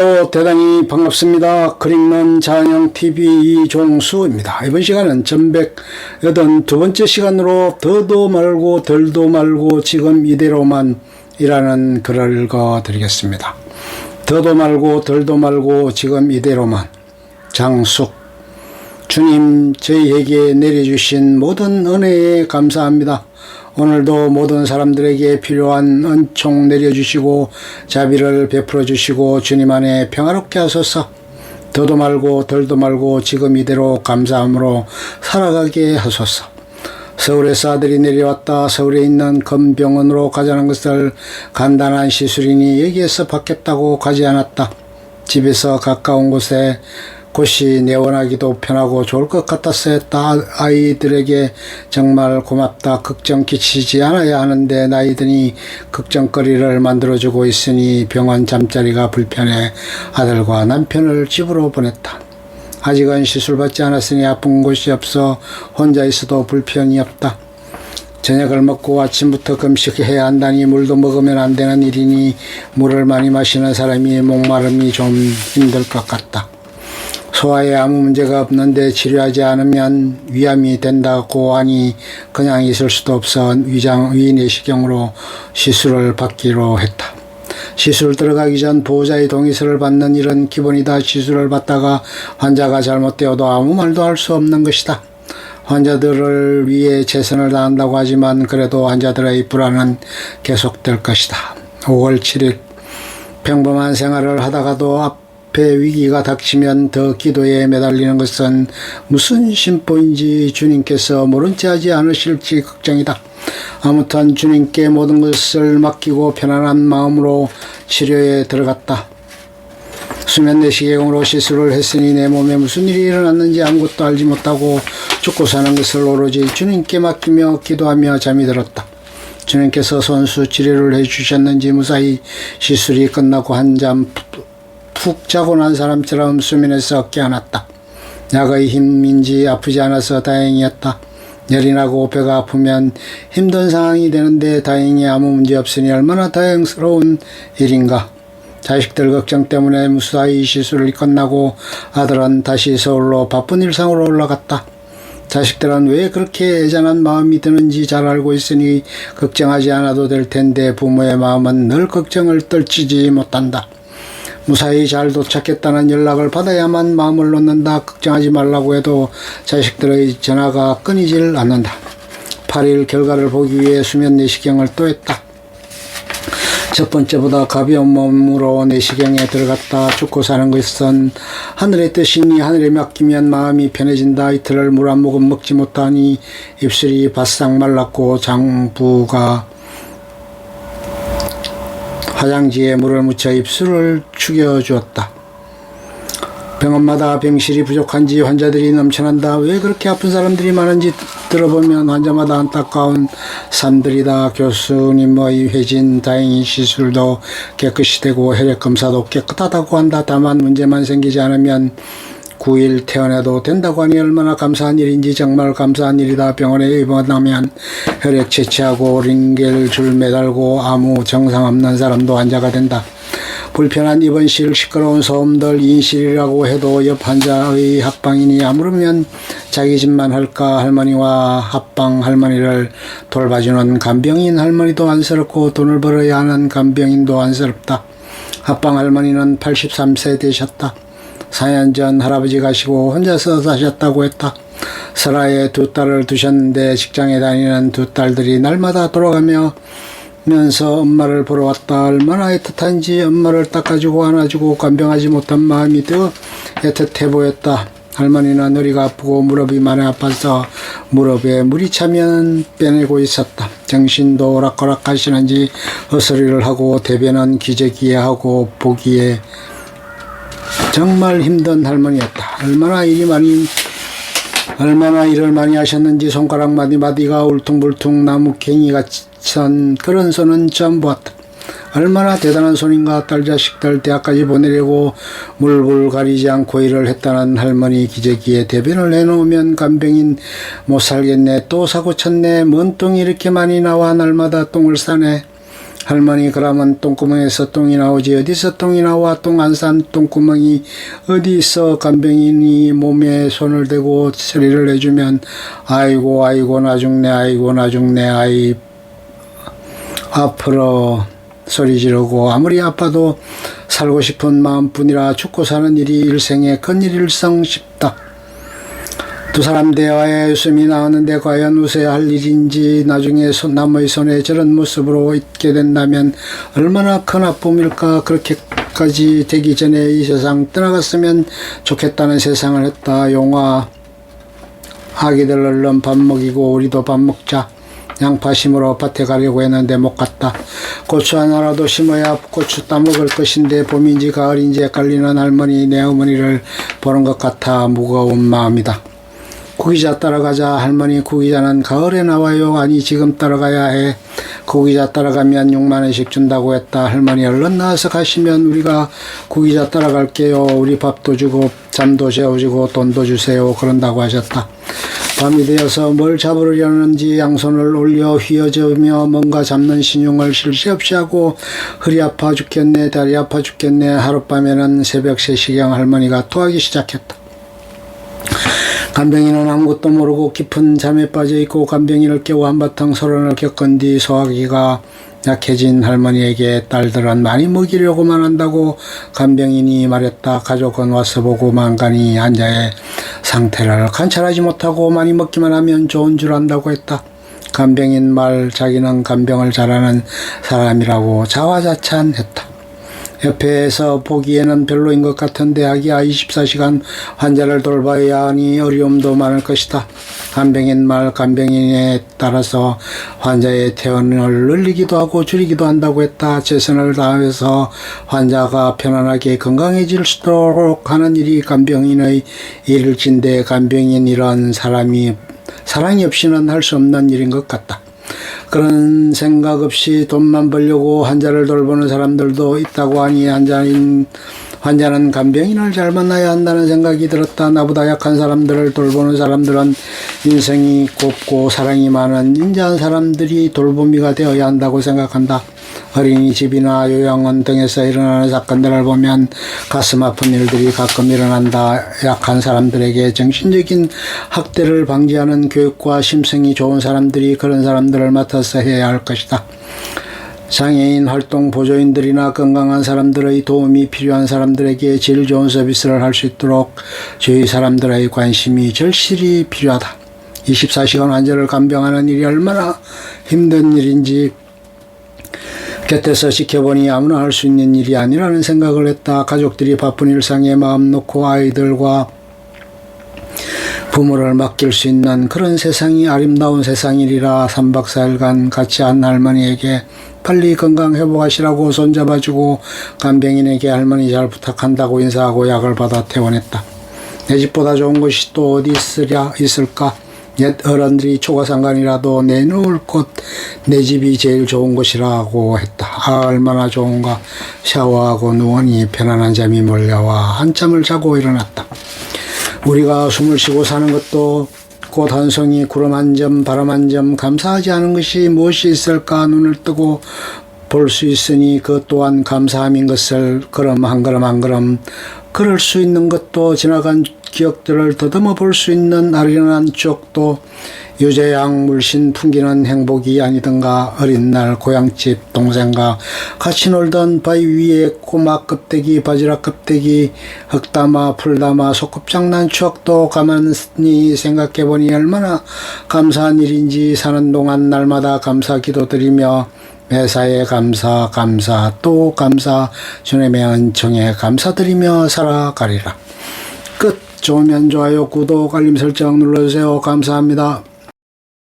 어, 대단히 반갑습니다. 그림론 자연형 TV 이종수입니다. 이번 시간은 전백 여든 두 번째 시간으로 더도 말고 덜도 말고 지금 이대로만 이라는 글을 읽어드리겠습니다. 더도 말고 덜도 말고 지금 이대로만 장숙 주님 저희에게 내려주신 모든 은혜에 감사합니다. 오늘도 모든 사람들에게 필요한 은총 내려주시고 자비를 베풀어 주시고 주님 안에 평화롭게 하소서. 더도 말고 덜도 말고 지금 이대로 감사함으로 살아가게 하소서. 서울에서 아들이 내려왔다. 서울에 있는 검병원으로 가자는 것을 간단한 시술이니 여기에서 받겠다고 가지 않았다. 집에서 가까운 곳에 곳이 내원하기도 편하고 좋을 것 했다. 아이들에게 정말 고맙다. 걱정 끼치지 않아야 하는데 나이 드니 걱정거리를 만들어주고 있으니 병원 잠자리가 불편해 아들과 남편을 집으로 보냈다. 아직은 시술받지 않았으니 아픈 곳이 없어 혼자 있어도 불편이 없다. 저녁을 먹고 아침부터 금식해야 한다니 물도 먹으면 안 되는 일이니 물을 많이 마시는 사람이 목마름이 좀 힘들 것 같다. 소화에 아무 문제가 없는데 치료하지 않으면 위암이 된다고 하니 그냥 있을 수도 없어 위장 위내시경으로 시술을 받기로 했다. 시술 들어가기 전 보호자의 동의서를 받는 일은 기본이다. 시술을 받다가 환자가 잘못되어도 아무 말도 할 수 없는 것이다. 환자들을 위해 최선을 다한다고 하지만 그래도 환자들의 불안은 계속될 것이다. 5월 7일 평범한 생활을 하다가도 앞 에 위기가 닥치면 더 기도에 매달리는 것은 무슨 심보인지 주님께서 모른 채 하지 않으실지 걱정이다. 아무튼 주님께 모든 것을 맡기고 편안한 마음으로 치료에 들어갔다. 수면 내시경으로 시술을 했으니 내 몸에 무슨 일이 일어났는지 아무것도 알지 못하고 죽고 사는 것을 오로지 주님께 맡기며 기도하며 잠이 들었다. 주님께서 선수 치료를 해주셨는지 무사히 시술이 끝나고 한잠 푹 자고 난 사람처럼 수면에서 깨어났다. 약의 힘인지 아프지 않아서 다행이었다. 열이 나고 배가 아프면 힘든 상황이 되는데 다행히 아무 문제 없으니 얼마나 다행스러운 일인가. 자식들 걱정 때문에 무사히 시술이 끝나고 아들은 다시 서울로 바쁜 일상으로 올라갔다. 자식들은 왜 그렇게 애잔한 마음이 드는지 잘 알고 있으니 걱정하지 않아도 될 텐데 부모의 마음은 늘 걱정을 떨치지 못한다. 무사히 잘 도착했다는 연락을 받아야만 마음을 놓는다. 걱정하지 말라고 해도 자식들의 전화가 끊이질 않는다. 8일 결과를 보기 위해 수면 내시경을 또 했다. 첫 번째보다 가벼운 몸으로 내시경에 들어갔다 죽고 사는 것은 하늘의 뜻이니 하늘에 맡기면 마음이 편해진다. 이틀을 물 한 모금 먹지 못하니 입술이 바싹 말랐고 장부가 화장지에 물을 묻혀 입술을 죽여주었다. 병원마다 병실이 부족한지 환자들이 넘쳐난다. 왜 그렇게 아픈 사람들이 많은지 들어보면 환자마다 안타까운 삶들이다. 교수님의 회진 다행히 시술도 깨끗이 되고 혈액 검사도 깨끗하다고 한다. 다만 문제만 생기지 않으면 9일 퇴원해도 된다고 하니 얼마나 감사한 일인지 정말 감사한 일이다. 병원에 입원하면 혈액 채취하고 링겔 줄 매달고 아무 정상 없는 사람도 환자가 된다. 불편한 입원실 시끄러운 소음들 인실이라고 해도 옆 환자의 합방이니 아무르면 자기 집만 할까 할머니와 합방 할머니를 돌봐주는 간병인 할머니도 안쓰럽고 돈을 벌어야 하는 간병인도 안쓰럽다. 합방 할머니는 83세 되셨다. 4년 전 할아버지 가시고 혼자서 사셨다고 했다. 설아에 두 딸을 두셨는데 직장에 다니는 두 딸들이 날마다 돌아가며 면서 엄마를 보러 왔다. 얼마나 애틋한지 엄마를 닦아주고 안아주고 간병하지 못한 마음이 더 애틋해 보였다. 할머니는 허리가 아프고 무릎이 많이 아파서 무릎에 물이 차면 빼내고 있었다. 정신도 오락가락 하시는지 헛소리를 하고 대변은 기저귀에 하고 보기에 정말 힘든 할머니였다. 얼마나 일이 많이 얼마나 일을 많이 하셨는지 손가락 마디마디가 울퉁불퉁 나무 갱이 같 은 그런 손은 처음 보았다. 얼마나 대단한 손인가 딸 자식들 대학까지 보내려고 물불 가리지 않고 일을 했다는 할머니 기저귀에 대변을 해놓으면 간병인 못 살겠네 또 사고 쳤네 뭔 똥이 이렇게 많이 나와 날마다 똥을 싸네 할머니 그러면 똥구멍에서 똥이 나오지 어디서 똥이 나와 똥안싼 똥구멍이 어디 있어 간병인이 몸에 손을 대고 소리를 해주면 아이고 아이고 나 죽네 아이고 나 죽네 아이 앞으로 소리 지르고 아무리 아파도 살고 싶은 마음뿐이라 죽고 사는 일이 일생의 큰일일성 싶다. 두 사람 대화에 웃음이 나오는데 과연 웃어야 할 일인지 나중에 손, 남의 손에 저런 모습으로 있게 된다면 얼마나 큰 아픔일까 그렇게까지 되기 전에 이 세상 떠나갔으면 좋겠다는 세상을 했다. 용화 아기들 얼른 밥 먹이고 우리도 밥 먹자. 양파 심으러 밭에 가려고 했는데 못 갔다. 고추 하나라도 심어야 고추 따먹을 것인데 봄인지 가을인지 헷갈리는 할머니 내 어머니를 보는 것 같아 무거운 마음이다. 구기자 따라가자. 할머니 구기자는 가을에 나와요. 아니 지금 따라가야 해. 구기자 따라가면 6만 원씩 준다고 했다. 할머니 얼른 나와서 가시면 우리가 구기자 따라갈게요. 우리 밥도 주고 잠도 재워주고 돈도 주세요. 그런다고 하셨다 밤이 되어서 뭘 잡으려는지 양손을 올려 휘어져며 뭔가 잡는 신용을 쉴새 없이 하고 허리 아파 죽겠네 다리 아파 죽겠네 하룻밤에는 새벽 3시경 할머니가 토하기 시작했다 간병인은 아무것도 모르고 깊은 잠에 빠져 있고 간병인을 깨워 한바탕 소란을 겪은 뒤 소화기가 약해진 할머니에게 딸들은 많이 먹이려고만 한다고 간병인이 말했다. 가족은 와서 보고 만간이 환자의 상태를 관찰하지 못하고 많이 먹기만 하면 좋은 줄 안다고 했다. 간병인 말 자기는 간병을 잘하는 사람이라고 자화자찬했다. 옆에서 보기에는 별로인 것 같은데 하기야 24시간 환자를 돌봐야 하니 어려움도 많을 것이다. 간병인 말 간병인에 따라서 환자의 퇴원을 늘리기도 하고 줄이기도 한다고 했다. 최선을 다해서 환자가 편안하게 건강해질 수 있도록 하는 일이 간병인의 일일진데 간병인 이런 사람이 사랑이 없이는 할 수 없는 일인 것 같다. 그런 생각 없이 돈만 벌려고 환자를 돌보는 사람들도 있다고 하니 환자인 환자는 간병인을 잘 만나야 한다는 생각이 들었다. 나보다 약한 사람들을 돌보는 사람들은 인생이 곱고 사랑이 많은 인자한 사람들이 돌보미가 되어야 한다고 생각한다. 어린이집이나 요양원 등에서 일어나는 사건들을 보면 가슴 아픈 일들이 가끔 일어난다. 약한 사람들에게 정신적인 학대를 방지하는 교육과 심성이 좋은 사람들이 그런 사람들을 맡아서 해야 할 것이다. 장애인 활동 보조인들이나 건강한 사람들의 도움이 필요한 사람들에게 제일 좋은 서비스를 할 수 있도록 저희 사람들의 관심이 절실히 필요하다. 24시간 환자를 간병하는 일이 얼마나 힘든 일인지 곁에서 지켜보니 아무나 할 수 있는 일이 아니라는 생각을 했다. 가족들이 바쁜 일상에 마음 놓고 아이들과 부모를 맡길 수 있는 그런 세상이 아름다운 세상이리라 3박 4일간 같이 한 할머니에게 빨리 건강 회복하시라고 손잡아주고 간병인에게 할머니 잘 부탁한다고 인사하고 약을 받아 퇴원했다. 내 집보다 좋은 곳이 또 어디 있으랴 있을까? 옛 어른들이 초가상간이라도 내놓을 곳내 집이 제일 좋은 곳이라고 했다. 아 얼마나 좋은가 샤워하고 누우니 편안한 잠이 몰려와 한참을 자고 일어났다. 우리가 숨을 쉬고 사는 것도 꽃한 송이 구름 한 점 바람 한 점 감사하지 않은 것이 무엇이 있을까 눈을 뜨고 볼 수 있으니 그 또한 감사함인 것을 걸음 한 걸음 한 걸음 걸을 수 있는 것도 지나간 기억들을 더듬어 볼 수 있는 아련한 추억도 유재양 물씬 풍기는 행복이 아니던가 어린 날 고향집 동생과 같이 놀던 바위 위에 꼬마 껍데기 바지락 껍데기 흙담아 풀담아 소꿉장난 추억도 가만히 생각해보니 얼마나 감사한 일인지 사는 동안 날마다 감사 기도드리며 매사에 감사 감사 또 감사 주님의 은총에 감사드리며 살아가리라. 끝. 좋으면 좋아요 구독 알림 설정 눌러주세요. 감사합니다